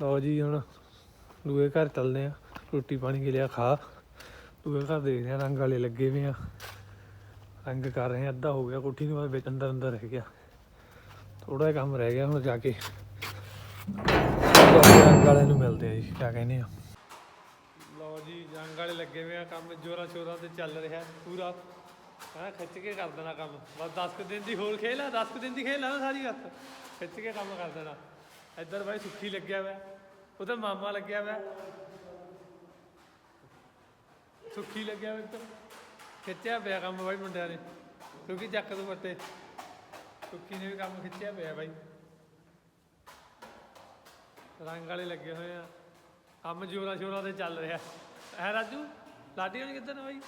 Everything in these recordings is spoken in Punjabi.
ਲਓ ਜੀ ਹੁਣ ਦੂਏ ਘਰ ਚੱਲਦੇ ਆ ਰੋਟੀ ਪਾਣੀ ਕੇ ਲਿਆ, ਖਾ। ਦੂਏ ਘਰ ਦੇਖਦੇ ਆ ਰੰਗ ਵਾਲੇ ਲੱਗੇ ਵੀ ਆ। ਰੰਗ ਕਰ ਰਹੇ ਆ ਅੱਧਾ ਹੋ ਗਿਆ, ਕੋਠੀ ਨੂੰ ਵਿੱਚ ਅੰਦਰ ਅੰਦਰ ਰਹਿ ਗਿਆ। ਥੋੜਾ ਜਿਹਾ ਕੰਮ ਰਹਿ ਗਿਆ ਹੁਣ ਜਾ ਕੇ। ਰੰਗ ਵਾਲਿਆਂ ਨੂੰ ਮਿਲਦੇ ਆ ਜੀ, ਕਿਆ ਕਹਿੰਦੇ ਆ। ਲਓ ਜੀ, ਰੰਗ ਵਾਲੇ ਲੱਗੇ ਹੋਏ ਆ, ਕੰਮ ਜੋਰਾਂ ਸ਼ੋਰਾਂ ਤੇ ਚੱਲ ਰਿਹਾ ਪੂਰਾ। ਹਾਂ, ਖਿੱਚ ਕੇ ਕਰ ਦੇਣਾ ਕੰਮ। ਬਸ 10 ਕੁ ਦਿਨ ਦੀ ਹੋਰ ਖੇਲ ਆ 10 ਦਿਨ ਦੀ ਖੇਲ ਆ ਨਾ ਸਾਰੀ ਰਾਤ। ਖਿੱਚ ਕੇ ਕੰਮ ਕਰ ਦੇਣਾ। ਇੱਧਰ ਬਾਈ ਸੁੱਖੀ ਲੱਗਿਆ ਵਾ। ਉਹਦਾ ਮਾਮਾ ਲੱਗਿਆ ਵਾ। ਸੁੱਖੀ ਲੱਗਿਆ ਹੋਇਆ ਇੱਧਰ। ਖਿੱਚਿਆ ਪਿਆ ਕੰਮ ਬਾਈ ਮੁੰਡਿਆਂ ਨੇ। ਕਿਉਂਕਿ ਚੱਕ ਤੋਂ ਬੱਤੇ ਸੁੱਖੀ ਨੇ ਵੀ ਕੰਮ ਖਿੱਚਿਆ ਪਿਆ ਬਾਈ। ਰੰਗ ਵਾਲੇ ਲੱਗੇ ਹੋਏ ਆ। ਕੰਮ ਜੋਰਾਂ ਸ਼ੋਰਾਂ ਤੇ ਚੱਲ ਰਿਹਾ। ਹੈ ਰਾਜੂ, ਲਾਡੀ ਹੋਣੀ ਕਿੱਧਰ ਨੇ ਬਾਈ?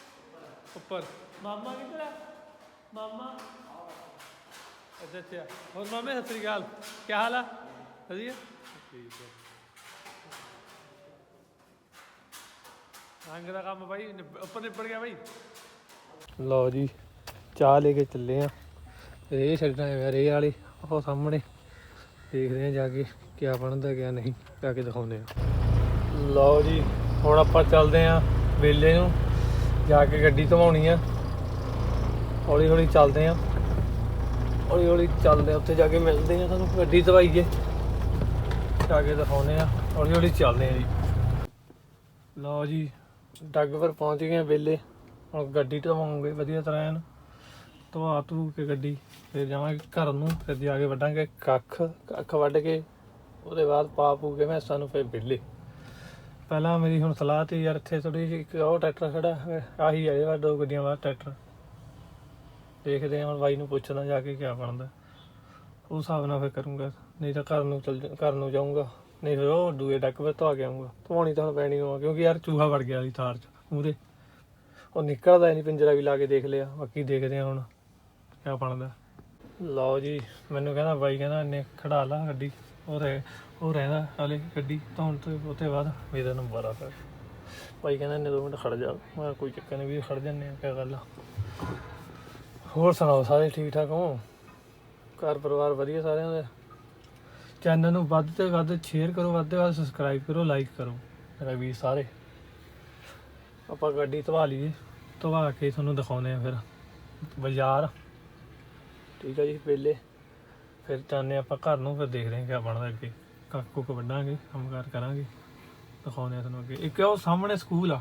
ਉੱਪਰ। ਮਾਮਾ ਕਿੱਧਰ ਆ? ਮਾਮਾ। ਅੱਛਾ ਅੱਛਾ ਹੋਰ ਮਾਮੇ, ਸਤਿ ਸ੍ਰੀ ਅਕਾਲ। ਕੀ ਹਾਲ ਆ? ਵਧੀਆ? ਠੀਕ ਹੈ ਰੰਗ ਦਾ ਕੰਮ ਬਾਈ, ਨਿਬ- ਉੱਪਰ ਨਿਬੜ ਗਿਆ ਬਾਈ। ਲਓ ਜੀ, ਚਾਹ ਲੈ ਕੇ ਚੱਲੇ ਆ। ਰੇ ਛੱਡਣਾ ਹੈ ਰੇ ਵਾਲੀ, ਉਹ ਸਾਹਮਣੇ। ਦੇਖਦੇ ਆ ਜਾ ਕੇ ਕਿਆ ਬਣਦਾ, ਕਿਆ ਨਹੀਂ, ਜਾ ਕੇ ਦਿਖਾਉਂਦੇ ਆ। ਲਓ ਜੀ, ਹੁਣ ਆਪਾਂ ਚੱਲਦੇ ਆ ਵੇਲੇ ਨੂੰ, ਜਾ ਕੇ ਗੱਡੀ ਧਵਾਉਣੀ ਆ। ਹੌਲੀ ਹੌਲੀ ਚੱਲਦੇ ਆ। ਹੌਲੀ ਹੌਲੀ ਚੱਲਦੇ ਆ, ਉੱਥੇ ਜਾ ਕੇ ਮਿਲਦੇ ਆ ਤੁਹਾਨੂੰ, ਗੱਡੀ ਧਵਾਈਏ। ਜਾ ਕੇ ਦਿਖਾਉਂਦੇ ਆ। ਹੌਲੀ ਹੌਲੀ ਚੱਲਦੇ ਆ ਜੀ। ਲਓ ਜੀ, ਡੱਗ ਡੱਗਵਰ ਪਹੁੰਚ ਗਏ ਆ ਵੇਲੇ ਹੁਣ ਗੱਡੀ ਧਵਾਉਂਗੇ ਵਧੀਆ ਤਰ੍ਹਾਂ ਐਨ। ਧਵਾ ਧੂ ਕੇ ਗੱਡੀ, ਫਿਰ ਜਾਵਾਂਗੇ ਘਰ ਨੂੰ, ਫਿਰ ਜਾ ਕੇ ਵੱਢਾਂਗੇ ਕੱਖ। ਕੱਖ ਵੱਢ ਕੇ, ਉਹਦੇ ਬਾਅਦ ਪਾ ਪੂ ਕੇ ਮੈਂ ਸਾਨੂੰ ਫਿਰ ਵਿਹਲੇ। ਪਹਿਲਾਂ ਮੇਰੀ ਹੁਣ ਸਲਾਹ ਤੇ ਯਾਰ ਇੱਥੇ ਥੋੜੀ ਜਿਹੀ ਇੱਕ ਉਹ ਟਰੈਕਟਰ ਖੜਾ ਆਹੀ ਹੈ ਵਾ ਦੋ ਗੱਡੀਆਂ ਬਾਅਦ ਟਰੈਕਟਰ। ਦੇਖਦੇ ਹਾਂ ਹੁਣ ਬਾਈ ਨੂੰ ਪੁੱਛਦਾ ਜਾ ਕੇ ਕਿਆ ਬਣਦਾ। ਉਸ ਹਿਸਾਬ ਨਾਲ ਫਿਰ ਕਰੂੰਗਾ। ਨਹੀਂ ਤਾਂ ਘਰ ਨੂੰ ਚਲ ਘਰ ਨੂੰ ਜਾਊਂਗਾ। ਨਹੀਂ ਫਿਰ ਉਹ ਦੂਏ ਡੱਕ ਵਿੱਚ ਧਵਾ ਕੇ ਆਊਂਗਾ। ਧਵਾਉਣੀ ਤਾਂ ਹੁਣ ਪੈਣੀ ਹੋਆ ਕਿਉਂਕਿ ਯਾਰ ਚੂਹਾ ਵੜ ਗਿਆ ਸੀ ਥਾਰ ਚ, ਮੂਰੇ। ਉਹ ਨਿਕਲਦਾ ਨਹੀਂ, ਪਿੰਜਰਾ ਵੀ ਲਾ ਕੇ ਦੇਖ ਲਿਆ। ਬਾਕੀ ਦੇਖਦੇ ਹਾਂ ਹੁਣ ਕਿਆ ਬਣਦਾ। ਲਓ ਜੀ, ਮੈਨੂੰ ਕਹਿੰਦਾ ਬਾਈ, ਕਹਿੰਦਾ ਇਹਨੇ ਖੜਾ ਲਾ ਗੱਡੀ। ਉਹ ਰਹਿ, ਉਹ ਰਹਿੰਦਾ ਹਾਲੇ ਗੱਡੀ ਧੌਣ ਤੋਂ ਉਹਤੇ ਬਾਅਦ ਮੇਰਾ ਨੰਬਰ ਆ ਫਿਰ। ਬਾਈ ਕਹਿੰਦਾ ਇਹਨੇ ਦੋ ਮਿੰਟ ਖੜ ਜਾ। ਮੈਂ ਕੋਈ ਚੱਕਰ ਨਹੀਂ ਵੀ ਖੜ ਜੰਨੇ ਆ ਕਿਆ ਗੱਲ ਆ। ਹੋਰ ਸੁਣਾਓ, ਸਾਰੇ ਠੀਕ ਠਾਕ ਹੋ? ਘਰ ਪਰਿਵਾਰ ਵਧੀਆ ਸਾਰਿਆਂ ਦਾ। ਚੈਨਲ ਨੂੰ ਵੱਧ ਤੋਂ ਵੱਧ ਸ਼ੇਅਰ ਕਰੋ, ਵੱਧ ਤੋਂ ਵੱਧ ਸਬਸਕ੍ਰਾਈਬ ਕਰੋ ਲਾਈਕ ਕਰੋ। ਮੇਰਾ ਵੀਰ ਸਾਰੇ। ਆਪਾਂ ਗੱਡੀ ਧਵਾ ਲਈਏ, ਧਵਾ ਕੇ ਤੁਹਾਨੂੰ ਦਿਖਾਉਂਦੇ ਆ ਫਿਰ। ਬਾਜ਼ਾਰ। ਠੀਕ ਆ ਜੀ ਵੇਲੇ ਫਿਰ ਜਾਂਦੇ ਆਪਾਂ ਘਰ ਨੂੰ, ਫਿਰ ਦੇਖਦੇ ਹਾਂ ਕਿਆ ਬਣਦਾ ਅੱਗੇ। ਕਾਕੂ ਕੋ ਵੱਢਾਂਗੇ, ਕੰਮਕਾਰ ਕਰਾਂਗੇ। ਦਿਖਾਉਂਦੇ ਆ ਤੁਹਾਨੂੰ ਅੱਗੇ। ਇੱਕ ਉਹ ਸਾਹਮਣੇ ਸਕੂਲ ਆ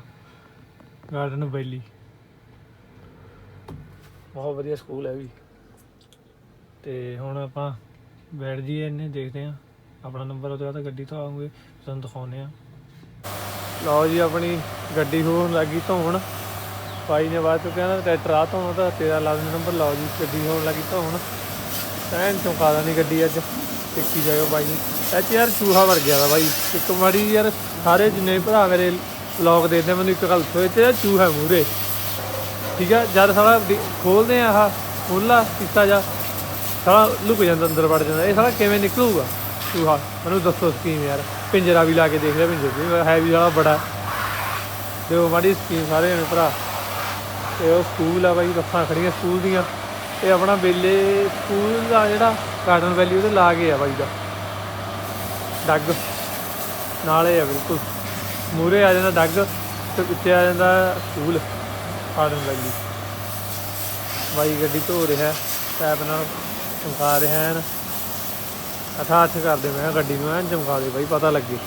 ਗਾਰਡਨ ਵੈਲੀ ਬਹੁਤ ਵਧੀਆ ਸਕੂਲ ਹੈ ਵੀ। ਤੇ ਹੁਣ ਆਪਾਂ ਬੈਠ ਜੀਏ ਇਹਨੇ ਦੇਖਦੇ ਆ ਆਪਣਾ ਨੰਬਰ ਉਹਦੇ ਬਾਅਦ ਗੱਡੀ ਤੋਂ ਆਉਂਗੇ, ਤੁਹਾਨੂੰ ਦਿਖਾਉਂਦੇ ਆ ਲਓ ਜੀ, ਆਪਣੀ ਗੱਡੀ ਹੋਣ ਲੱਗੀ ਧੋਣ। ਭਾਈ ਨੇ ਬਾਅਦ ਚ ਕਹਿੰਦਾ ਟਰੈਕਟਰ ਆ ਧੋਣ ਤਾਂ ਤੇਰਾ ਲਾਜ਼ਮੀ ਨੰਬਰ ਲਾਓ ਜੀ, ਗੱਡੀ ਹੋਣ ਲੱਗੀ ਧੋਣ। ਐਨ ਚੌਂਕਾ ਦਾ ਨਹੀਂ ਗੱਡੀ ਅੱਜ ਟਿੱਕੀ ਜਾਇਓ ਭਾਈ। ਨੂੰ ਯਾਰ ਚੂਹਾ ਵਰ ਗਿਆ ਦਾ ਬਾਈ ਇੱਕ ਮਾੜੀ ਯਾਰ, ਸਾਰੇ ਜਿੰਨੇ ਭਰਾ ਮੇਰੇ ਲੋਕ ਦੇਖਦੇ ਮੈਨੂੰ ਇੱਕ ਗੱਲ ਸੋਚ ਤੇ ਚੂਹਾ ਮੂਰੇ ਠੀਕ ਆ, ਜਦ ਸਾਲਾ ਖੋਲਦੇ ਆ ਆਹ ਖੋਲਾ ਕੀਤਾ ਜਾ। ਸਾਲਾ ਲੁਕ ਜਾਂਦਾ, ਅੰਦਰ ਵੜ ਜਾਂਦਾ। ਇਹ ਸਾਲਾ ਕਿਵੇਂ ਨਿਕਲੂਗਾ? ਚੂਹਾ ਮੈਨੂੰ ਦੱਸੋ ਸਕੀਮ ਯਾਰ। ਪਿੰਜਰਾ ਵੀ ਲਾ ਕੇ ਦੇਖ ਲਿਆ ਪਿੰਜਰੇ ਵੀ ਹੈ ਵੀ ਸਾਲਾ ਬੜਾ। ਦੇਖੋ ਮਾੜੀ ਸਕੀਮ ਸਾਰੇ ਮੇਰੇ ਭਰਾ। ਇਹ ਉਹ ਸਕੂਲ ਆ ਬਾਈ, ਬੱਸਾਂ ਖੜੀਆਂ ਸਕੂਲ ਦੀਆਂ। ਇਹ ਆਪਣਾ ਵੇਲੇ ਸਕੂਲ ਦਾ ਜਿਹੜਾ ਗਾਰਡਨ ਵੈਲੀ ਉਹਦੇ ਲਾ ਕੇ ਆ ਬਾਈ ਦਾ। ਡੱਗ। ਨਾਲੇ ਆ ਬਿਲਕੁਲ। ਮੂਰੇ ਆ ਜਾਂਦਾ ਡੱਗ ਤੇ ਪਿੱਛੇ ਆ ਜਾਂਦਾ ਸਕੂਲ ਗਾਰਡਨ ਵੈਲੀ ਬਾਈ ਗੱਡੀ ਧੋ ਰਿਹਾ ਪੈਪ ਨਾਲ ਚਮਕਾ ਰਿਹਾ ਐਨ ਅਠਾ ਹੱਥ ਕਰਦੇ ਮੈਂ ਕਿਹਾ ਗੱਡੀ ਨੂੰ, ਐਨ ਚਮਕਾ ਦੇ ਬਾਈ, ਪਤਾ ਲੱਗੇ।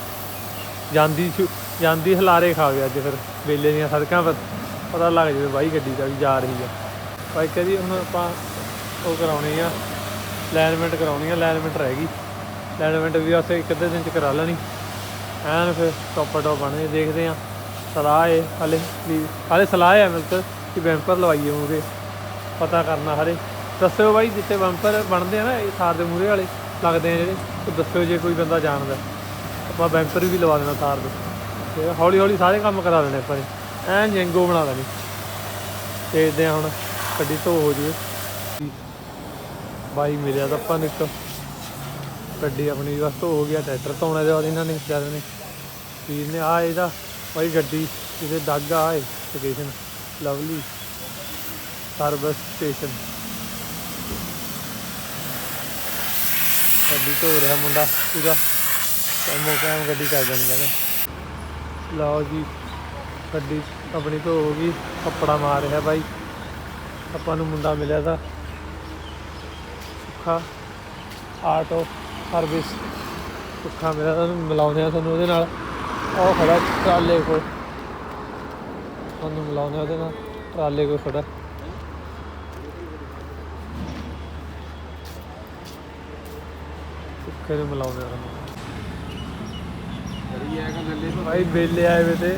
ਜਾਂਦੀ ਛੁ- ਜਾਂਦੀ ਹਲਾਰੇ ਖਾ ਖਾਵੇ ਅੱਜ ਫਿਰ, ਵੇਲੇ ਦੀਆਂ ਸੜਕਾਂ ਪਰ ਪਤਾ ਲੱਗ ਜਾਵੇ ਬਾਈ ਗੱਡੀ ਦਾ ਵੀ ਜਾ ਰਹੀ ਆ। ਬਾਈ ਕਹਿੰਦੀ ਹੁਣ ਆਪਾਂ ਉਹ ਕਰਾਉਣੀ ਆ ਅਲਾਈਨਮੈਂਟ ਕਰਾਉਣੀ ਆ ਅਲਾਈਨਮੈਂਟ ਰਹਿ ਗਈ। ਅਲਾਈਨਮੈਂਟ ਵੀ ਅਸੀਂ ਇੱਕ ਅੱਧੇ ਦਿਨ ਚ ਕਰਾ ਲੈਣੀ। ਐਨ ਫਿਰ ਟੋਪਰ ਟੋਪ ਬਣੇ ਦੇਖਦੇ ਆ। ਸਲਾਹ ਏ ਹਲੇ ਵੀ, ਹਲੇ ਸਲਾਹ ਹੈ ਮਿਲਕ, ਕਿ ਬੈਂਪਰ ਲਵਾਈਏ ਮੂਰੇ ਪਤਾ ਕਰਨਾ ਹਰੇ। ਦੱਸਿਓ ਬਾਈ, ਜਿੱਥੇ ਬੈਂਪਰ ਬਣਦੇ ਆ ਨਾ, ਇਹ ਥਾਰ ਦੇ ਮੂਹਰੇ ਵਾਲੇ ਲੱਗਦੇ ਆ ਜਿਹੜੇ, ਉਹ ਦੱਸਿਓ ਜੇ ਕੋਈ ਬੰਦਾ ਜਾਣਦਾ। ਆਪਾਂ ਬੈਂਪਰ ਵੀ ਲਵਾ ਦੇਣਾ ਥਾਰ ਦੇ। ਤੇ ਹੌਲੀ ਹੌਲੀ ਸਾਰੇ ਕੰਮ ਕਰਾ ਦੇਣੇ ਆਪਾਂ ਨੇ। ਐਨ ਜੰਗੋ ਬਣਾ ਦੇਣੀ ਦੇਖਦੇ ਆ ਹੁਣ ਗੱਡੀ ਧੋ ਹੋ ਜੂਏ। ਬਾਈ ਮਿਲਿਆ ਤਾਂ ਆਪਾਂ ਨੂੰ ਇੱਕ। ਗੱਡੀ ਆਪਣੀ ਬਸ ਧੋ ਹੋ ਗਿਆ ਟਰੈਕਟਰ ਧੋਣੇ ਦੇ ਬਾਅਦ ਇਹਨਾਂ ਨੇ ਵਿਚਾਰੇ ਨੇ। ਵੀਰ ਨੇ ਆ ਇਹਦਾ ਬਾਈ ਗੱਡੀ, ਇਹਦੇ ਦਾਗਾ ਆਏ ਸਟੇਸ਼ਨ ਲਵਲੀ ਸਰਵਿਸ ਸਟੇਸ਼ਨ ਗੱਡੀ ਧੋ ਰਿਹਾ ਮੁੰਡਾ ਪੂਰਾ। ਕੰਮੋ ਕੰਮ ਗੱਡੀ ਕਰ ਦਿੰਦੇ ਨੇ ਲਓ ਜੀ, ਗੱਡੀ ਆਪਣੀ ਤੋਂ ਹੋ ਗਈ, ਕੱਪੜਾ ਮਾਰ ਰਿਹਾ ਬਾਈ। ਆਪਾਂ ਨੂੰ ਮੁੰਡਾ ਮਿਲਿਆ ਤਾਂ। ਸੁੱਖਾ ਆਟੋ ਸਰਵਿਸ ਸੁੱਖਾ ਮਿਲਿਆ ਤਾਂ ਮਿਲਾਉਂਦੇ ਆ ਤੁਹਾਨੂੰ ਉਹਦੇ ਨਾਲ। ਉਹ ਖੜਾ ਟਰਾਲੇ ਕੋਲ। ਤੁਹਾਨੂੰ ਮਿਲਾਉਂਦੇ ਆ ਉਹਦੇ ਨਾਲ, ਟਰਾਲੇ ਕੋਲ ਖੜਾ। ਨੂੰ ਮਿਲਾਉਂਦੇ ਤੁਹਾਨੂੰ ਭਾਈ ਬੇਲੇ ਆਏ ਵੇ ਤੇ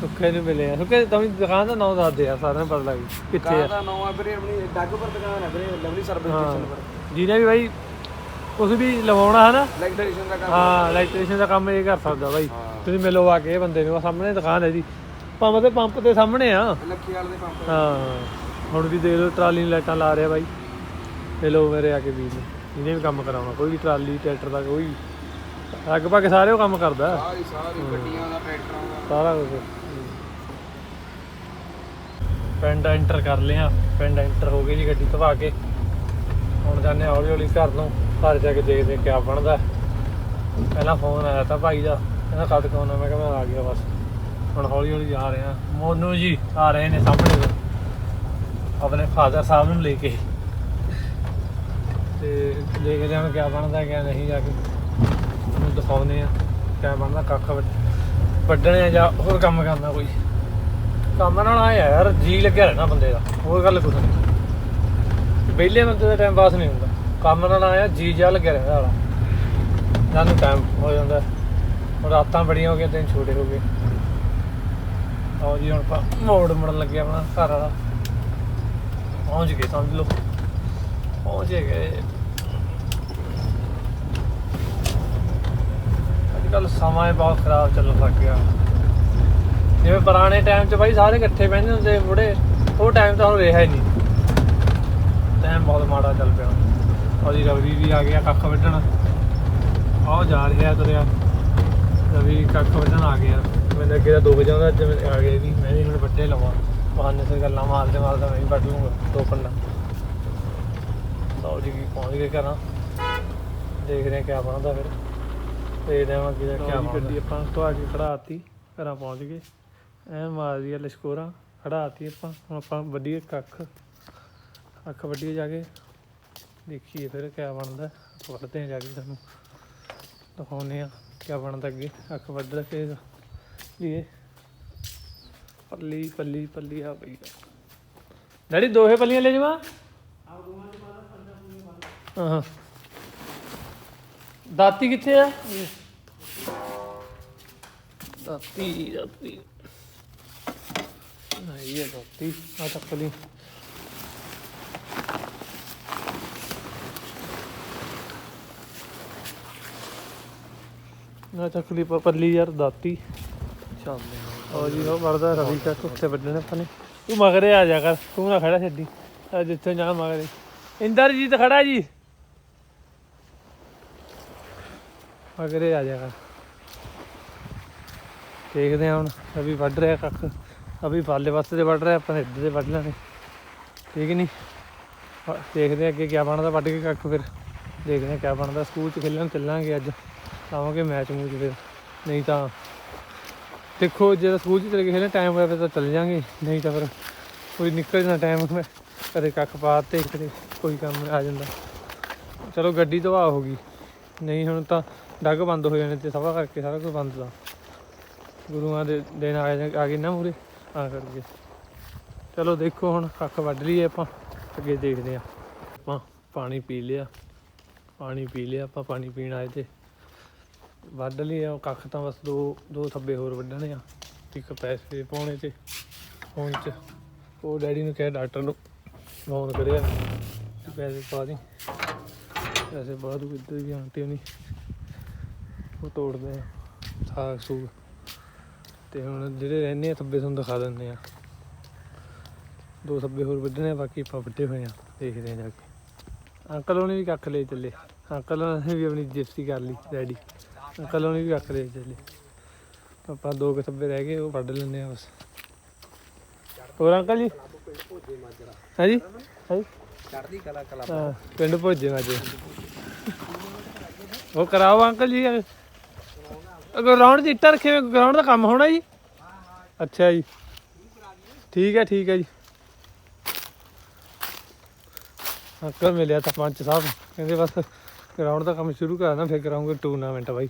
ਸੁੱਖੇ ਨੂੰ ਮਿਲੇ ਆ। ਸੁੱਖੇ ਤਾਂ ਦੁਕਾਨ ਦਾ ਨਾਮ ਦੱਸ ਦੇ ਆ ਸਾਰਿਆਂ ਨੂੰ ਪਤਾ ਲੱਗ ਗਿਆ ਕਿੱਥੇ ਆ। ਦਾ ਨਾਮ ਹੈ ਵੀਰੇ ਆਪਣੀ ਡੱਗਪੁਰ ਦੁਕਾਨ ਹੈ ਵੀਰੇ ਲਵਲੀ ਸਰਵਿਸ ਹਾਂ। ਸਟੇਸ਼ਨ ਪਰ। ਜਿਹਨੇ ਵੀ ਭਾਈ ਕੁਝ ਵੀ ਲਵਾਉਣਾ ਹੈ ਨਾ ਇਲੈਕਟ੍ਰੀਸ਼ੀਅਨ ਦਾ ਕੰਮ ਹਾਂ ਇਲੈਕਟ੍ਰੀਸ਼ੀਅਨ ਦਾ ਕੰਮ ਇਹ ਕਰ ਸਕਦਾ ਹਾਂ। ਤੁਸੀਂ ਮਿਲੋ ਆ ਕੇ ਇਹ ਬੰਦੇ ਨੂੰ ਆਹ ਸਾਹਮਣੇ ਦੁਕਾਨ ਹੈ ਜੀ ਪੰਪ ਤੇ ਪੰਪ ਦੇ ਸਾਹਮਣੇ ਆ। ਲੱਖੀ ਵਾਲੇ ਦੇ ਪੰਪ ਹਾਂ। ਹੁਣ ਵੀ ਦੇਖ ਲਓ ਟਰਾਲੀ ਨੂੰ ਲਾਈਟਾਂ ਲਾ ਰਿਹਾ ਬਾਈ। ਮਿਲੋ ਮੇਰੇ ਆ ਕੇ ਵੀਰ ਨੂੰ। ਇਹਨੇ ਵੀ ਕੰਮ ਕਰਾਉਣਾ ਕੋਈ ਵੀ ਟਰਾਲੀ ਟਰੈਕਟਰ ਦਾ ਕੋਈ। ਲਗਭਗ ਸਾਰੇ ਉਹ ਕੰਮ ਕਰਦਾ। ਸਾਰੀ ਸਾਰੀ ਗੱਡੀਆਂ ਦਾ ਟਰੈਕਟਰਾਂ ਦਾ। ਸਾਰਾ ਕੁਝ ਪਿੰਡ ਐਂਟਰ ਕਰ ਲਿਆ। ਪਿੰਡ ਐਂਟਰ ਹੋ ਗਈ ਜੀ ਗੱਡੀ ਧਵਾ ਕੇ। ਹੁਣ ਜਾਂਦੇ ਹਾਂ ਹੌਲੀ ਹੌਲੀ ਘਰ ਨੂੰ। ਘਰ ਜਾ ਕੇ ਦੇਖਦੇ ਕਿਆ ਬਣਦਾ। ਪਹਿਲਾਂ ਫੋਨ ਆਇਆ ਤਾਂ ਭਾਈ ਦਾ। ਕਹਿੰਦਾ ਕਦ ਕੌਣ ਆ ਮੈਂ ਕਿਹਾ ਮੈਂ ਆ ਗਿਆ ਬਸ। ਹੁਣ ਹੌਲੀ ਹੌਲੀ ਜਾ ਰਹੇ ਹਾਂ। ਮੋਨੂ ਜੀ ਆ ਰਹੇ ਨੇ ਸਾਹਮਣੇ। ਤੋਂ ਆਪਣੇ ਫਾਦਰ ਸਾਹਿਬ ਨੂੰ ਲੈ ਕੇ। ਤੇ ਲੈ ਹਾਂ ਕਿਆ ਬਣਦਾ, ਕਿਆ ਨਹੀਂ, ਜਾ ਕੇ ਉਹਨੂੰ ਦਿਖਾਉਂਦੇ ਆ ਕਿਆ ਬਣਦਾ, ਕੱਖ ਵੱਢਣੇ ਆ ਜਾਂ ਹੋਰ ਕੰਮ ਕਰਨਾ ਕੋਈ। ਕੰਮ ਨਾਲ ਆਇਆ ਯਾਰ, ਜੀ ਲੱਗਿਆ ਰਹਿਣਾ ਬੰਦੇ ਦਾ, ਹੋਰ ਗੱਲ ਕੁਛ ਨਹੀਂ। ਵਿਹਲੇ ਬੰਦੇ ਦਾ ਟਾਈਮ ਪਾਸ ਨਹੀਂ ਹੁੰਦਾ। ਕੰਮ ਨਾਲ ਆਇਆ ਜੀ ਜਾ ਲੱਗਿਆ ਰਹਿੰਦਾ ਵਾਲਾ ਜਾਨੂੰ ਟਾਈਮ ਹੋ ਜਾਂਦਾ। ਰਾਤਾਂ ਬੜੀਆਂ ਹੋ ਗਈਆਂ, ਦਿਨ ਛੋਟੇ ਹੋ ਗਏ। ਆਓ ਜੀ, ਹੁਣ ਆਪਾਂ ਮੋੜ ਮੁੜਨ ਲੱਗਿਆ ਆਪਣਾ ਘਰ ਵਾਲਾ। ਪਹੁੰਚ ਗਏ, ਸਮਝ ਲਓ। ਪਹੁੰਚ ਗਏ ਅੱਜ ਕੱਲ ਸਮਾਂ ਬਹੁਤ ਖਰਾਬ ਚੱਲਣ ਲੱਗ ਗਿਆ। ਜਿਵੇਂ ਪੁਰਾਣੇ ਟਾਈਮ 'ਚ ਬਾਈ ਸਾਰੇ ਇਕੱਠੇ ਬਹਿੰਦੇ ਹੁੰਦੇ ਬੁੜੇ ਉਹ ਟਾਈਮ ਤਾਂ ਹੁਣ ਰਿਹਾ ਹੀ ਨਹੀਂ। ਟਾਈਮ ਬਹੁਤ ਮਾੜਾ ਚੱਲ ਪਿਆ। ਉਹਦੀ ਰਵੀ ਵੀ ਆ ਗਿਆ ਕੱਖ ਵੱਢਣ। ਆਹ ਜਾ ਰਿਹਾ ਤੁਰਿਆ ਰਵੀ ਕੱਖ ਵੱਢਣ ਆ ਗਿਆ। ਮੈਨੂੰ ਅੱਗੇ ਤਾਂ 2 ਵਜੇ ਆਉਂਦਾ ਅੱਜ ਆ ਗਿਆ ਵੀ ਮੈਂ ਵੀ ਹੁਣ ਵੱਡੇ ਲਵਾਂ। ਬਹਾਨੇ ਸੇ ਗੱਲਾਂ ਮਾਰਦੇ ਮਾਰਦਾ ਮੈਂ ਵੀ ਵੱਢ ਲੂੰਗਾ ਦੋ ਪੰਨਾ। ਲਓ ਜੀ ਪਹੁੰਚ ਗਏ ਘਰਾਂ। ਦੇਖਦੇ ਹਾਂ ਕਿਆ ਬਣਦਾ ਫਿਰ। ਦੇਖਦੇ ਹਾਂ ਅੱਗੇ ਦਾ ਕਿਆ ਬਣਦਾ ਗੱਡੀ ਆਪਾਂ ਤੋਂ ਆ ਕੇ ਖੜਾਤੀ ਘਰਾਂ ਪਹੁੰਚ ਗਏ। ਐ ਮਾਰਦੀ ਆ ਲਸ਼ਕੋਰਾ ਖੜਾਤੀ ਆਪਾਂ। ਹੁਣ ਆਪਾਂ ਵੱਡੀਏ ਕੱਖ। ਅੱਖ ਵੱਡੀਏ ਜਾ ਕੇ। ਦੇਖੀਏ ਫਿਰ ਕਿਆ ਬਣਦਾ। ਵੱਢਦੇ ਆ ਜਾ ਕੇ ਤੁਹਾਨੂੰ। ਦਿਖਾਉਂਦੇ ਆ ਕਿਆ ਬਣਦਾ ਅੱਗੇ। ਅੱਖ ਵੱਢ ਕੇ। ਲਈਏ ਪੱਲੀ ਪੱਲੀ ਪੱਲੀ ਆ ਪਈ ਡੈਡੀ ਦੋਹੇ ਪੱਲੀਆਂ ਲੈ ਜਾਵਾਂ? ਹਾਂ। ਦਾਤੀ ਕਿੱਥੇ ਆ? ਦਾਤੀ ਦਾਤੀ। ਨਹੀਂ ਇਹ ਦਾਤੀ ਆ ਚੱਕ ਲਈ। ਨਾ ਚੱਕ ਲਈ ਪ- ਪੱਲੀ ਯਾਰ, ਦਾਤੀ। ਚੱਲਦੇ ਹਾਂ ਜੀ, ਉਹ ਵਰਦਾ ਰਵੀ ਕਾ ਕੁੱਤੇ ਵੱਢਣੇ ਆਪਾਂ ਨੇ। ਤੂੰ ਮਗਰੇ ਆ ਜਾ ਕਰ, ਤੂੰ ਨਾ ਖੜਾ ਛੱਡੀ ਆ ਜਿੱਥੇ ਜਾ ਮਗਰੇ। ਇੰਦਰਜੀਤ ਖੜਾ ਜੀ। ਮਗਰੇ ਆ ਜਾਏਗਾ। ਦੇਖਦੇ ਹਾਂ ਹੁਣ, ਅਭੀ ਵੱਢ ਰਿਹਾ ਕੱਖ। ਅਭੀ ਪਾਲੇ ਵਾਸਤੇ ਤੇ ਵੱਢ ਰਿਹਾ, ਆਪਾਂ ਨੇ ਇੱਧਰ ਦੇ ਵੱਢ ਲੈਣੇ। ਠੀਕ ਨਹੀਂ? ਦੇਖਦੇ ਅੱਗੇ ਕੀ ਬਣਦਾ, ਵੱਢ ਕੇ ਕੱਖ ਫਿਰ। ਦੇਖਦੇ ਹਾਂ ਕੀ ਬਣਦਾ। ਸਕੂਲ ਚ ਖੇਲਣ ਚੱਲਾਂਗੇ ਅੱਜ। ਆਵਾਂਗੇ ਮੈਚ ਮੂਚ ਫਿਰ। ਨਹੀਂ ਤਾਂ ਦੇਖੋ, ਜੇ ਸਕੂਲ ਚ ਚਲੇ ਗਏ ਖੇਲਣ ਟਾਈਮ ਹੋਇਆ ਫਿਰ ਤਾਂ ਚੱਲ ਜਾਾਂਗੇ। ਨਹੀਂ ਤਾਂ ਫਿਰ ਕੋਈ ਨਿਕਲ ਜਾਣਾ ਟਾਈਮ ਮੈਂ ਕਦੇ ਕੱਖ ਪਾ ਤੇ ਕਦੇ ਕੋਈ ਕੰਮ ਆ ਜਾਂਦਾ। ਚਲੋ ਗੱਡੀ ਧਵਾ ਹੋ ਗਈ। ਨਹੀਂ ਹੁਣ ਤਾਂ ਡੱਗ ਬੰਦ ਹੋ ਜਾਣੇ ਤੇ ਸਭਾ ਕਰਕੇ ਸਾਰਾ ਕੁਝ ਬੰਦ ਦਾ ਗੁਰੂਆਂ ਦੇ ਦਿਨ ਆਏ ਆ ਗਏ ਨਾ ਮੂਰੇ ਆ ਕਰਕੇ। ਚਲੋ ਦੇਖੋ ਹੁਣ ਕੱਖ ਵੱਢ ਲਈਏ ਆਪਾਂ, ਅੱਗੇ ਦੇਖਦੇ ਆ ਆਪਾਂ ਪਾਣੀ ਪੀ ਲਿਆ, ਪਾਣੀ ਪੀ ਲਿਆ, ਆਪਾਂ ਪਾਣੀ ਪੀਣ ਆਏ ਤੇ ਵੱਢ ਲਿਆ ਉਹ ਕੱਖ ਤਾਂ ਬਸ ਦੋ ਦੋ ਥੱਬੇ ਹੋਰ ਵੱਢਣੇ ਆ। ਇੱਕ ਪੈਸੇ ਪਾਉਣੇ ਤੇ ਫੋਨ 'ਚ। ਉਹ ਡੈਡੀ ਨੂੰ ਕਿਹਾ ਡਾਕਟਰ ਨੂੰ ਫੋਨ ਕਰਿਆ, ਪੈਸੇ ਪਾ ਦੀ। ਪੈਸੇ ਬਾਅਦ ਵਿੱਚ ਵੀ ਆਂਟੀ ਹੋਣੀ? ਉਹ ਤੋੜਦੇ ਆ। ਸਾਗ ਸੂਗ। ਤੇ ਹੁਣ ਜਿਹੜੇ ਰਹਿੰਦੇ ਆ ਥੱਬੇ ਤੁਹਾਨੂੰ ਦਿਖਾ ਦਿੰਦੇ ਆ। ਦੋ ਥੱਬੇ ਹੋਰ ਵੱਢਣੇ ਆ ਬਾਕੀ ਆਪਾਂ ਵੱਡੇ ਹੋਏ ਆ। ਦੇਖਦੇ ਆ ਜਾ ਕੇ। ਅੰਕਲ ਉਹਨੇ ਵੀ ਕੱਖ ਲੈ ਚੱਲੇ। ਅੰਕਲ ਨੇ ਵੀ ਆਪਣੀ ਜਿਪਸੀ ਕਰ ਲਈ ਰੈਡੀ। ਅੰਕਲ ਉਹਨੇ ਵੀ ਕੱਖ ਲੈ ਚੱਲੇ। ਆਪਾਂ ਦੋ ਕੁ ਥੱਬੇ ਰਹਿ ਗਏ ਉਹ ਵੱਢ ਲੈਂਦੇ ਆ ਬਸ। ਹੋਰ ਅੰਕਲ ਜੀ? ਹਾਂਜੀ ਹਾਂਜੀ ਚੜਦੀ ਕਲਾ ਕਲਾ ਪਿੰਡ ਭੋਜੇ ਮਾਜੇ ਉਹ ਕਰਾਓ ਅੰਕਲ ਜੀ ਗਰਾਊਂਡ 'ਚ ਇੱਟਾਂ ਰੱਖੇ ਗਰਾਊਂਡ ਦਾ ਕੰਮ ਹੋਣਾ ਜੀ? ਅੱਛਾ ਜੀ। ਠੀਕ ਹੈ ਠੀਕ ਹੈ ਜੀ। ਅੰਕਲ ਮਿਲਿਆ ਤਾਂ ਪੰਚ ਸਾਹਿਬ ਕਹਿੰਦੇ ਬਸ ਗਰਾਊਂਡ ਦਾ ਕੰਮ ਸ਼ੁਰੂ ਕਰਾਣਾ ਫਿਰ ਕਰਾਉਂਗੇ ਟੂਰਨਾਮੈਂਟ ਬਾਈ।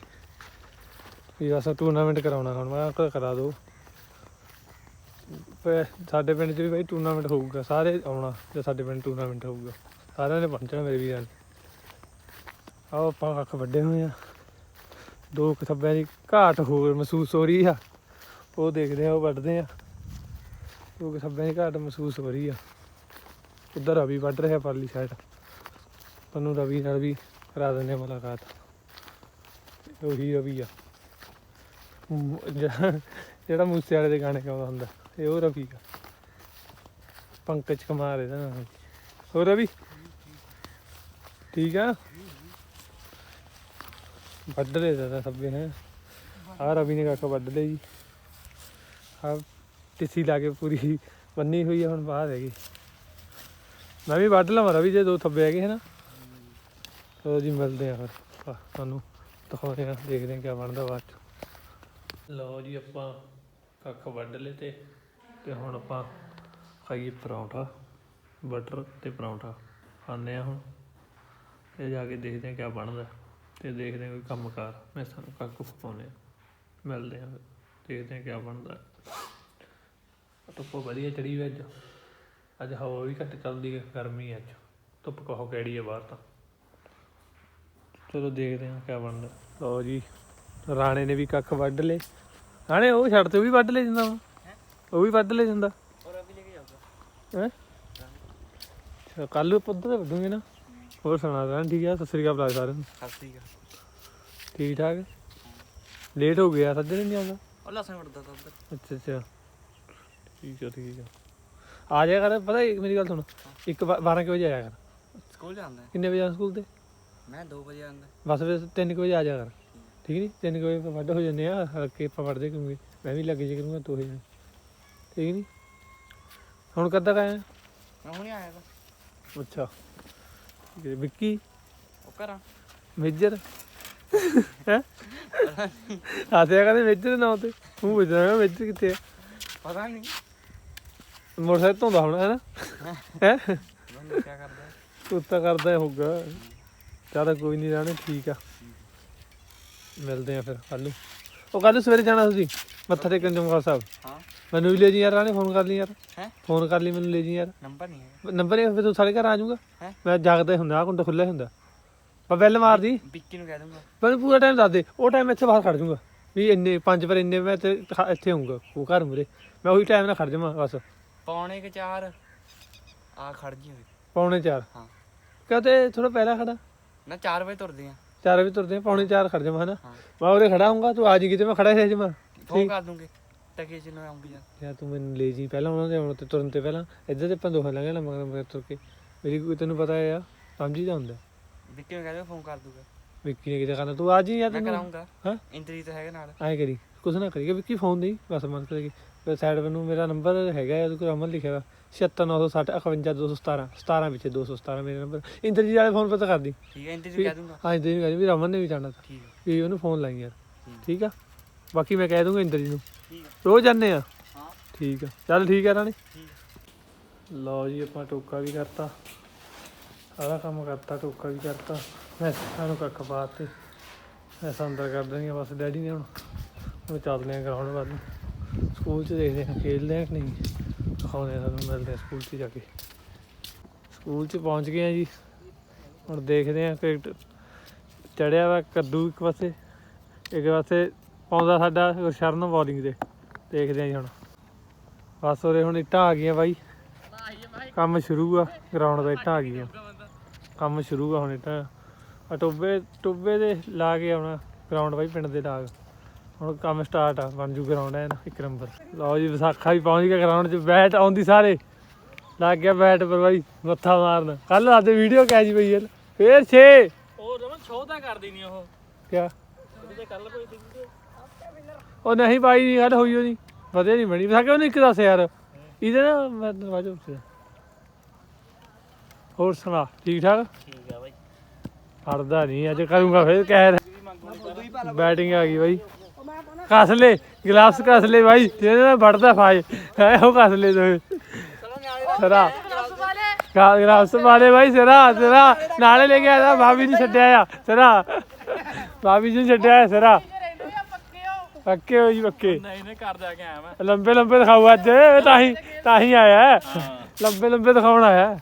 ਵੀ ਬਸ ਟੂਰਨਾਮੈਂਟ ਕਰਾਉਣਾ ਹੁਣ, ਮੈਂ ਕਿਹਾ ਕਰਾ ਦੋ ਸਾਡੇ ਪਿੰਡ 'ਚ ਵੀ ਬਾਈ ਟੂਰਨਾਮੈਂਟ ਹੋਊਗਾ, ਸਾਰੇ ਆਉਣਾ, ਜੇ ਸਾਡੇ ਪਿੰਡ ਟੂਰਨਾਮੈਂਟ ਹੋਊਗਾ। ਸਾਰਿਆਂ ਨੇ ਪਹੁੰਚਣਾ ਮੇਰੇ ਵੀਰਾਂ ਨੇ। ਆਓ, ਆਪਾਂ ਕੱਖ ਵੱਡੇ ਹੋਏ ਆ ਦੋ ਕਸੱਬਿਆਂ ਦੀ ਘਾਟ ਹੋਰ ਮਹਿਸੂਸ ਹੋ ਰਹੀ ਆ। ਉਹ ਦੇਖਦੇ ਆ, ਉਹ ਵੱਢਦੇ ਆ। ਦੋ ਕਸੱਬਿਆਂ ਦੀ ਘਾਟ ਮਹਿਸੂਸ ਹੋ ਰਹੀ ਆ। ਉਧਰ ਰਵੀ ਵੱਢ ਰਿਹਾ ਪਰਲੀ ਸਾਈਡ ਤੁਹਾਨੂੰ ਰਵੀ ਨਾਲ ਵੀ ਕਰਾ ਦਿੰਦੇ ਆ ਮੁਲਾਕਾਤ। ਉਹੀ ਰਵੀ ਆ। ਜਿਹੜਾ ਜਿਹੜਾ ਮੂਸੇ ਵਾਲੇ ਦੇ ਗਾਣੇ ਗਾਉਂਦਾ ਹੁੰਦਾ ਇਹ ਉਹ ਰਵੀ ਆ। ਪੰਕਜ ਕੁਮਾਰ ਇਹਦਾ ਨਾਮ। ਹੋਰ ਰਵੀ? ਠੀਕ ਆ? ਵੱਢ ਲਏ ਦਾ ਸਭੇ ਹੈ ਆ ਰਵੀ ਨੇ ਕਾਕਾ ਵੱਢ ਲਈ ਜੀ। ਆ ਟਿੱਸੀ ਲਾ ਕੇ ਪੂਰੀ ਬੰਨੀ ਹੋਈ ਹੈ ਹੁਣ ਬਾਹਰ ਹੈਗੀ। ਮੈਂ ਵੀ ਵੱਢ ਲਵਾਂ ਰਵੀ ਜੇ ਦੋ ਥੱਬੇ ਹੈਗੇ ਹੈ ਨਾ ਚਲੋ ਜੀ ਮਿਲਦੇ ਆ ਫਿਰ। ਆ, ਤੁਹਾਨੂੰ ਦਿਖਾਉਂਦੇ ਆ ਦੇਖਦੇ ਆ ਕੀ ਬਣਦਾ ਬਾਅਦ ਚ। ਲਓ ਜੀ ਆਪਾਂ ਕੱਖ ਵੱਢ ਲਏ ਤੇ ਤੇ ਹੁਣ ਆਪਾਂ ਖਾਈਏ ਪਰੌਂਠਾ ਬਟਰ ਤੇ ਪਰੌਂਠਾ। ਖਾਂਦੇ ਆ ਹੁਣ। ਤੇ ਜਾ ਕੇ ਦੇਖਦੇ ਆ ਕੀ ਬਣਦਾ। ਤੇ ਦੇਖਦੇ ਆ ਕੋਈ ਕੰਮਕਾਰ। ਮੈਂ ਸਾਨੂੰ ਪਾਉਂਦੇ ਆ ਮਿਲਦੇ ਫਿਰ, ਦੇਖਦੇ ਆ ਕੀ ਬਣਦਾ। ਧੁੱਪ ਵਧੀਆ ਚੜੀ ਹੋਈ ਅੱਜ। ਅੱਜ ਹਵਾ ਵੀ ਘੱਟ ਚੱਲਦੀ ਹੈ ਗਰਮੀ ਹੈ ਅੱਜ। ਧੁੱਪ ਕਹੋ ਕਿਹੜੀ ਹੈ ਬਾਹਰ ਤਾਂ। ਚਲੋ ਦੇਖਦੇ ਹਾਂ ਕੀ ਬਣਦਾ। ਲਓ ਜੀ ਰਾਣੇ ਨੇ ਵੀ ਕੱਖ ਵੱਢ ਲਏ। ਰਾਣੇ ਉਹ ਛੱਡ ਤੇ ਉਹ ਵੀ ਵੱਢ ਲੈ ਜਾਂਦਾ। ਵਾ ਉਹ ਵੀ ਵੱਢ ਲੈ ਜਾਂਦਾ। ਔਰ ਅਭੀ ਲੈ ਕੇ ਜਾਊਗਾ। ਹੈ? ਕੱਲ ਪੁੱਤ ਤੇ ਵੱਢੂਗੇ ਨਾ। ਹੋਰ ਸੁਣਾ ਰਾਣ ਠੀਕ ਆ? ਸਤਿ ਸ੍ਰੀ ਅਕਾਲ ਬੁਲਾ ਸਾਰਿਆਂ ਨੂੰ। ਹੱਸੀ ਗਾ ਠੀਕ ਠਾਕ? ਲੇਟ ਹੋ ਗਿਆ ਸੱਜਣ ਨਹੀਂ ਆਉਂਦਾ? ਉਹ ਲਸਣ ਵੜਦਾ ਤਾ ਉੱਧਰ। ਅੱਛਾ ਅੱਛਾ। ਠੀਕ ਆ ਠੀਕ ਆ। ਆ ਜਾਇਆ ਕਰ ਪਤਾ ਇੱਕ ਮੇਰੀ ਗੱਲ ਸੁਣ। ਇੱਕ 12 ਵਜੇ ਆਇਆ ਕਰ। ਸਕੂਲ ਜਾਂਦਾ ਹੈ। ਕਿੰਨੇ ਵਜੇ ਆਉਣਾ ਸਕੂਲ ਤੇ? ਮੈਂ 2 ਵਜੇ ਆਉਂਦਾ। ਬਸ ਫਿਰ 3 ਵਜੇ ਆ ਜਾ ਕਰ। ਠੀਕ ਨਹੀਂ 3 ਵਜੇ ਆਪਾਂ ਵੱਢ ਹੋ ਜੰਨੇ ਆ ਹਲਕੇ ਆਪਾਂ ਵੱਢਦੇ ਕਰੂੰਗੇ। ਮੈਂ ਵੀ ਲੱਗ ਜੇ ਕਰੂੰਗਾ ਤੂੰ ਹੀ ਠੀਕ ਨਹੀਂ ਹੁਣ ਕਦ ਤੱਕ ਆਇਆ? ਮੈਂ ਹੁਣੇ ਆਇਆ ਤਾ। ਅੱਛਾ। ਵਿੱਕੀ? ਉਹ ਕਰਾਂ। ਮੇਜਰ? ਹੈ? ਆਸਿਆ ਕਹਿੰਦੇ ਮੇਜਰ ਨਾ ਤੇ। ਤੂੰ ਪੁੱਛਦਾ ਮੇਜਰ ਕਿੱਥੇ ਆ? ਪਤਾ ਨਹੀਂ ਮੋਟਰਸਾਈਕਲ ਧੋਂਦਾ ਹੁਣ ਹੈ ਨਾ ਹੈ? ਬੰਦਾ ਕੀ ਕਰਦਾ ਕੁੱਤਾ ਕਰਦਾ ਹੋਊਗਾ। ਚੱਲ ਕੋਈ ਨਹੀਂ ਰਾਣੇ ਠੀਕ ਆ। ਮਿਲਦੇ ਆ ਫਿਰ ਕੱਲ ਨੂੰ। ਉਹ ਕੱਲ ਸਵੇਰੇ ਜਾਣਾ ਤੁਸੀਂ ਮੱਥਾ ਟੇਕਣ ਜਮਗਾ ਸਾਹਿਬ। ਹਾਂ। ਮੈਨੂੰ ਵੀ ਲੈ ਜੀ ਯਾਰ ਰਾਣੇ ਫੋਨ ਕਰ ਲਈ ਯਾਰ। ਹੈ? ਫੋਨ ਕਰ ਲਈ ਮੈਨੂੰ ਲੈ ਜੀ ਯਾਰ। ਨੰਬਰ ਨਹੀਂ ਹੈਗਾ। ਨੰਬਰ ਇਹ ਫਿਰ ਤੂੰ ਸਾਡੇ ਘਰ ਆ ਜਾਊਗਾ। ਹੈਂ? ਮੈਂ ਜਾਗਦਾ ਹੀ ਹੁੰਦਾ ਆ ਕੁੰਡਾ ਖੁੱਲਿਆ ਹੀ ਹੁੰਦਾ। ਮੈਂ ਬੈਲ ਮਾਰਦੀ। ਵਿੱਕੀ ਨੂੰ ਕਹਿ ਦੂੰਗਾ। ਮੈਨੂੰ ਪੂਰਾ ਟਾਈਮ ਦੱਸ ਦੇ। ਉਹ ਟਾਈਮ ਇੱਥੇ ਬਾਹਰ ਖੜ ਜਾਊਗਾ। ਵੀ ਇੰਨੇ ਪੰਜ ਪਰ ਇੰਨੇ ਮੈਂ ਤੇ ਇੱਥੇ ਹੋਊਗਾ ਉਹ ਘਰ ਮੁਰੇ ਮੈਂ ਉਹੀ ਟਾਈਮ ਨਾਲ ਖੜ ਜਾਵਾਂ ਬਸ। ਪੌਣੇ ਕੇ 4 ਆ ਖੜ ਜੀ ਹੋਈ। ਪੌਣੇ 4 ਹਾਂ। ਕਿਉਂ ਤੇ ਥੋੜਾ ਪਹਿਲਾਂ ਖੜਾ। ਨਾ 4 ਵਜੇ ਤੁਰਦੇ ਆ। 4 ਵਜੇ ਤੁਰਦੇ ਆ, ਪੌਣੇ 4 ਖੜ ਜਾਵਾਂ ਹਨਾ? ਮੈਂ ਉਰੇ ਖੜਾ ਹੂੰਗਾ ਤੂੰ ਆ ਜੀ ਕਿਤੇ ਮੈਂ ਖੜਾ ਹੀ ਰਹਿ ਜਾਵਾਂ। ਫੋਨ ਕਰ ਦੂੰਗੇ ਟਕੇ ਚ ਨੂੰ ਆਉਂਗੀ ਯਾਰ ਤੂੰ ਮੈਨੂੰ ਲੈ ਜੀ ਪਹਿਲਾਂ ਉਹਨਾਂ ਦੇ ਆਉਣ ਤੇ ਤੁਰਨ ਤੇ ਪਹਿਲਾਂ। ਇੱਧਰ ਤੇ ਆਪਾਂ ਦੋਹਾਂ ਲੰਘ ਜਾਣਾ ਮਗਰ ਮਗਰ ਤੁਰ ਕੇ। ਮੇਰੀ ਕੋਈ ਤੈਨੂੰ ਪਤਾ ਹੈ ਆ ਸਮਝੀ ਦਾ ਹੁੰਦਾ ਵਿੱਕੀ ਨੂੰ ਕਹਿ ਦੂੰਗਾ ਫੋਨ ਕਰ ਦੂੰਗਾ। ਵਿੱਕੀ ਨੇ ਕਿਤੇ ਕਰਨਾ ਤੂੰ ਆ ਜੀ ਯਾਰ ਮੈਂ ਤੈਨੂੰ? ਕਰਾਉਂਗਾ ਹਾਂ? ਇੰਦਰੀ ਤਾਂ ਹੈਗਾ ਨਾਲ। ਐਂ ਕਰੀ ਕੁਛ ਨਾ ਕਰੀ ਵਿੱਕੀ ਫੋਨ ਨਹੀਂ ਬਸ ਮਨ ਕਰੇ ਸਾਈਡ ਨੂੰ ਮੇਰਾ ਨੰਬਰ ਹੈਗਾ ਹੈ, ਉਹਦੇ ਕੋਲ ਅਮਨ ਲਿਖਿਆ ਹੋਇਆ। 76960 51217 17 ਵਿੱਚ 217 ਮੇਰਾ ਨੰਬਰ ਇੰਦਰਜੀਤ ਵਾਲੇ ਫੋਨ ਪਤਾ ਕਰਦੀ। ਠੀਕ ਹੈ ਇੰਦਰੀ ਨੂੰ ਕਹਿ ਦੂੰਗਾ। ਹਾਂ ਇੰਦਰਜੀਤ ਕਹਿੰਦੀ ਵੀ ਰਮਨ ਨੇ ਵੀ ਜਾਣਾ ਤਾਂ। ਠੀਕ ਹੈ। ਵੀ ਉਹਨੂੰ ਫੋਨ ਲਾਈ ਯਾਰ। ਠੀਕ ਆ? ਬਾਕੀ ਮੈਂ ਕਹਿ ਦੂੰਗਾ ਇੰਦਰਜੀਤ ਨੂੰ। ਰੋਜ਼ ਜਾਂਦੇ ਆ? ਹਾਂ। ਠੀਕ ਆ। ਚੱਲ ਠੀਕ ਆ ਰਾਣੀ। ਲਓ ਜੀ ਆਪਾਂ ਟੋਕਾ ਵੀ ਕਰਤਾ। ਸਾਰਾ ਕੰਮ ਕਰਤਾ ਟੋਕਾ ਵੀ ਕਰਤਾ। ਮੈਂ ਸਾਨੂੰ ਕੱਖ ਪਾਤੇ ਮੈਂ ਅੰਦਰ ਕਰ ਦੇਣੀ ਬਸ ਡੈਡੀ ਨੇ ਹੁਣ। ਉਹ ਚੱਲਦੇ ਆ ਗਰਾਊਂਡ ਵੱਲ। ਸਕੂਲ 'ਚ ਦੇਖਦੇ ਹਾਂ, ਖੇਡਦੇ ਆ ਕਿ ਨਹੀਂ। ਦਿਖਾਉਂਦੇ ਆ ਤੁਹਾਨੂੰ, ਮਿਲਦੇ ਆ ਸਕੂਲ 'ਚ ਜਾ ਕੇ। ਸਕੂਲ 'ਚ ਪਹੁੰਚ ਗਏ ਆ ਜੀ। ਹੁਣ ਦੇਖਦੇ ਆ ਕ੍ਰਿਕਟ ਚੜਿਆ ਵਾ ਕੱਦੂ ਇੱਕ ਪਾਸੇ ਇੱਕ ਪਾਸੇ ਪਾਉਂਦਾ ਸਾਡਾ ਸ਼ਰਨ ਬੋਲਿੰਗ ਤੇ ਦੇਖਦੇ ਆ ਜੀ ਹੁਣ। ਬਸ ਉਰੇ ਹੁਣ ਇੱਟਾਂ ਆ ਗਈਆਂ ਬਾਈ। ਕੰਮ ਸ਼ੁਰੂ ਆ ਗਰਾਊਂਡ ਦਾ ਇੱਟਾਂ ਆ ਗਈਆਂ। ਕੰਮ ਸ਼ੁਰੂ ਆ ਹੁਣ ਇੱਟਾਂ। ਆ ਟੋਬੇ ਟੋਬੇ ਦੇ ਲਾ ਕੇ ਆਉਣਾ। ਗਰਾਊਂਡ ਬਾਈ ਪਿੰਡ ਦੇ ਲਾਗ। ਹੁਣ ਕੰਮ ਸਟਾਰਟ ਆ ਬਣ ਜੂ ਗਰਾਊਂਡ ਐ ਇੱਕ ਨੰਬਰ ਲਓ ਜੀ ਵਿਸਾਖਾ ਵੀ ਪਹੁੰਚ ਗਿਆ ਗਰਾਊਂਡ 'ਚ ਬੈਟ ਆਉਂਦੀ ਸਾਰੇ। ਲੱਗ ਗਿਆ ਬੈਟ ਪਰ ਬਾਈ ਮੱਥਾ ਮਾਰਨ। ਕੱਲ ਰਾਤੇ ਵੀਡੀਓ ਕੈਚ ਪਈ ਯਾਰ ਫੇਰ 6 ਉਹ ਰਮਨ ਕਰਦੀ ਨਹੀਂ ਉਹ। ਕਿਆ? ਕੱਲ ਕੋਈ ਉਹ ਨਹੀਂ ਬਾਈ ਨਹੀਂ ਗੱਲ ਹੋਈ ਉਹਦੀ ਵਧੀਆ ਨਹੀਂ ਬਣੀ। ਵਿਸਾਖਾ ਉਹਨੂੰ ਇੱਕ ਦੱਸ ਯਾਰ। ਇਹਦੇ ਨਾ ਮੈਂ ਦਰਵਾਜ਼ਾ ਉੱਤੇ। ਹੋਰ ਸੁਣਾ ਠੀਕ ਠਾਕ? ਠੀਕ ਆ ਬਾਈ। ਹੜਦਾ ਨਹੀਂ ਅੱਜ ਕਰੂੰਗਾ ਫੇਰ ਮੰਗੋ ਬੈਟਿੰਗ ਆ ਗਈ ਬਾਈ। ਕੱਸ ਲੈ ਗਲਾਸ ਕੱਸ ਲੈ ਭਾਈ ਜਿਹਦੇ ਨਾਲ ਵੱਢਦਾ ਫਾਇ ਹੈ ਉਹ ਕੱਸ ਲੈ ਦੋਵੇਂ ਸਰਾ। ਕਾ ਗਲਾਸ ਵਾਲੇ ਭਾਈ ਸਰਾ ਸਰਾ। ਨਾਲੇ ਲੈ ਕੇ ਆਇਆ ਭਾਬੀ ਨੂੰ ਛੱਡਿਆ ਆ ਸਰਾ। ਭਾਬੀ ਜੀ ਨੂੰ ਛੱਡਿਆ ਆ ਸਰਾ। ਪੱਕੇ ਹੋ ਜੀ ਪੱਕੇ। ਨਹੀਂ ਨਹੀਂ ਕਰਦਾ ਕਿ ਆਇਆ ਮੈਂ। ਲੰਬੇ ਲੰਬੇ ਦਿਖਾਓ ਅੱਜ ਤਾਂ ਹੀ ਤਾਂ ਹੀ ਆਇਆ। ਲੰਬੇ ਲੰਬੇ ਦਿਖਾਉਣ ਆਇਆ।